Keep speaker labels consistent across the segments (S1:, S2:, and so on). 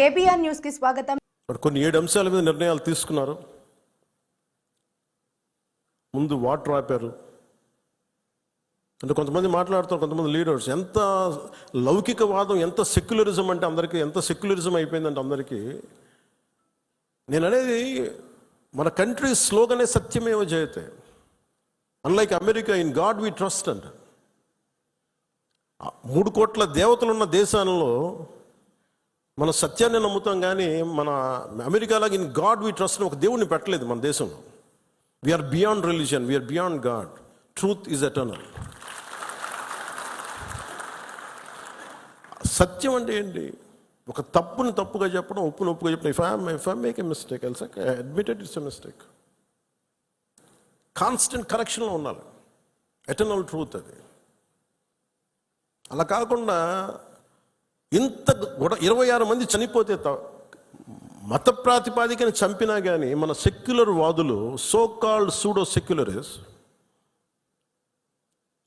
S1: KBR న్యూస్కి స్వాగతం.
S2: కొన్ని ఏడు అంశాల మీద నిర్ణయాలు తీసుకున్నారు. ముందు వాటర్ ఆపారు. అంటే కొంతమంది మాట్లాడుతారు కొంతమంది లీడర్స్. ఎంత లౌకికవాదం ఎంత సెక్యులరిజం అంటే అందరికీ ఎంత సెక్యులరిజం అయిపోయిందంటే అందరికీ నేను అనేది మన కంట్రీ స్లోగనే సత్యమేవ జయతే unlike America in God we trust అంట. మూడు కోట్ల దేవతలు ఉన్న దేశాలలో మన సత్యాన్ని నమ్ముతాం కానీ మన అమెరికాలాగా ఇన్ గాడ్ వి ట్రస్ట్ ఒక దేవుడిని పెట్టలేదు మన దేశంలో. We are beyond religion we are beyond God truth is eternal సత్యం అంటే ఏంటి? ఒక తప్పుని తప్పుగా చెప్పడం ఉప్పుని ఒప్పుగా చెప్పడం. If I'm if I make a mistake else admitted it's a mistake constant కరెక్షన్లో ఉండాలి. ఎటర్నల్ ట్రూత్ అది. అలా కాకుండా ఇంత గొడ ఇరవై ఆరు మంది చనిపోతే మత ప్రాతిపాదికని చంపినా కానీ మన సెక్యులర్ వాదులు సో కాల్డ్ సూడో సెక్యులరిస్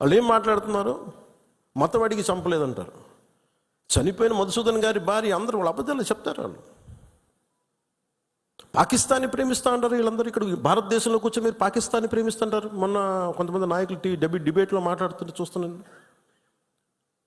S2: వాళ్ళు ఏం మాట్లాడుతున్నారు మతవాడికి చంపలేదంటారు. చనిపోయిన మధుసూదన్ గారి భార్య అందరూ వాళ్ళ అబద్ధాలు చెప్తారు వాళ్ళు. పాకిస్తాన్ని ప్రేమిస్తా అంటారు వీళ్ళందరూ ఇక్కడ. భారతదేశంలో కూర్చొని మీరు పాకిస్తాన్ని ప్రేమిస్తుంటారు మొన్న కొంతమంది నాయకులు టీ డెబి డిబేట్లో మాట్లాడుతుంటే చూస్తున్నాను.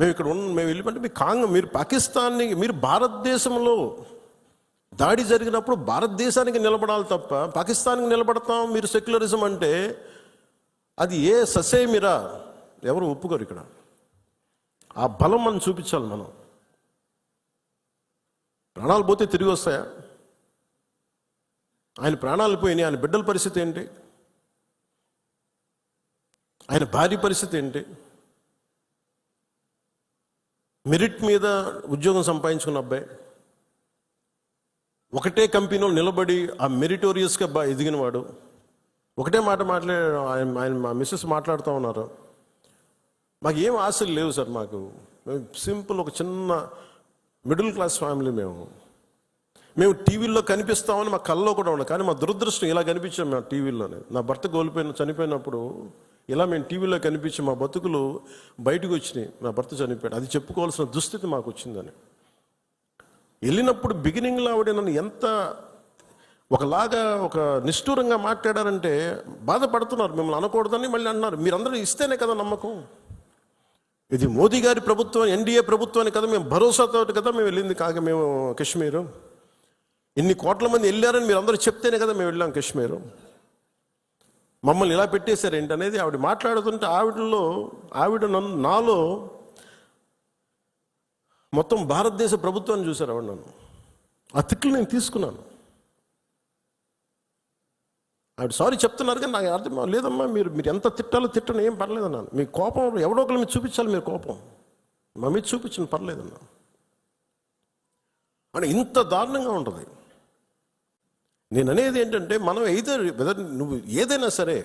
S2: మేము ఇక్కడ ఉన్న మేము వెళ్ళిపోతే మీ కాంగ్ మీరు పాకిస్తాన్ని మీరు భారతదేశంలో దాడి జరిగినప్పుడు భారతదేశానికి నిలబడాలి తప్ప పాకిస్తాన్కి నిలబడతాం మీరు సెక్యులరిజం అంటే అది ఏ ససేమిరా? ఎవరు ఒప్పుకోరు ఇక్కడ. ఆ బలం మనం చూపించాలి మనం. ప్రాణాలు పోతే తిరిగి వస్తాయా? ఆయన ప్రాణాలు పోయినాయి. ఆయన బిడ్డల పరిస్థితి ఏంటి? ఆయన భార్య పరిస్థితి ఏంటి? మెరిట్ మీద ఉద్యోగం సంపాదించుకున్న అబ్బాయి ఒకటే కంపెనీలో నిలబడి ఆ మెరిటోరియస్గా బా ఎదిగినవాడు ఒకటే మాట మాట్లాడే ఆయన ఆయన మా మిస్సెస్ మాట్లాడుతూ ఉన్నారు. మాకు ఏం ఆశలు లేవు సార్ మాకు. మేము సింపుల్ ఒక చిన్న మిడిల్ క్లాస్ ఫ్యామిలీ మేము. మేము టీవీల్లో కనిపిస్తామని మా కల్లో కూడా ఉండదు కానీ మా దురదృష్టం ఇలా కనిపించాం మేము టీవీలోనే నా భర్త కోల్పోయిన చనిపోయినప్పుడు ఇలా మేము టీవీలో కనిపించి మా బతుకులు బయటకు వచ్చినాయి. నా భర్త చనిపోయాడు. అది చెప్పుకోవాల్సిన దుస్థితి మాకు వచ్చిందని. వెళ్ళినప్పుడు బిగినింగ్లో ఆవిడ నన్ను ఎంత ఒకలాగా ఒక నిష్ఠూరంగా మాట్లాడారంటే బాధపడుతున్నారు. మిమ్మల్ని అనకూడదని మళ్ళీ అన్నారు. మీరందరూ ఇస్తేనే కదా నమ్మకం. ఇది మోదీ గారి ప్రభుత్వం ఎన్డీఏ ప్రభుత్వాన్ని కదా మేము భరోసాతో కదా మేము వెళ్ళింది కాక మేము కాశ్మీరు. ఇన్ని కోట్ల మంది వెళ్ళారని మీరు అందరూ చెప్తేనే కదా మేము వెళ్ళాం కాశ్మీరు. మమ్మల్ని ఇలా పెట్టేశారు అనేది ఆవిడ మాట్లాడుతుంటే ఆవిడలో ఆవిడ నన్ను నాలో మొత్తం భారతదేశ ప్రభుత్వాన్ని చూశారు ఆవిడ నన్ను. ఆ తిట్లు నేను తీసుకున్నాను. ఆవిడ సారీ చెప్తున్నారు కానీ నాకు అర్థం లేదమ్మా మీరు మీరు ఎంత తిట్టాలో తిట్టను ఏం పర్లేదన్నాను మీ కోపం ఎవడో ఒకరి మీద చూపించాలి మీరు కోపం. మా మీద చూపించిన పర్లేదన్నా అంటే ఇంత దారుణంగా ఉంటుంది. నేను అనేది ఏంటంటే మనం అయితే వెదర్ నువ్వు ఏదైనా సరే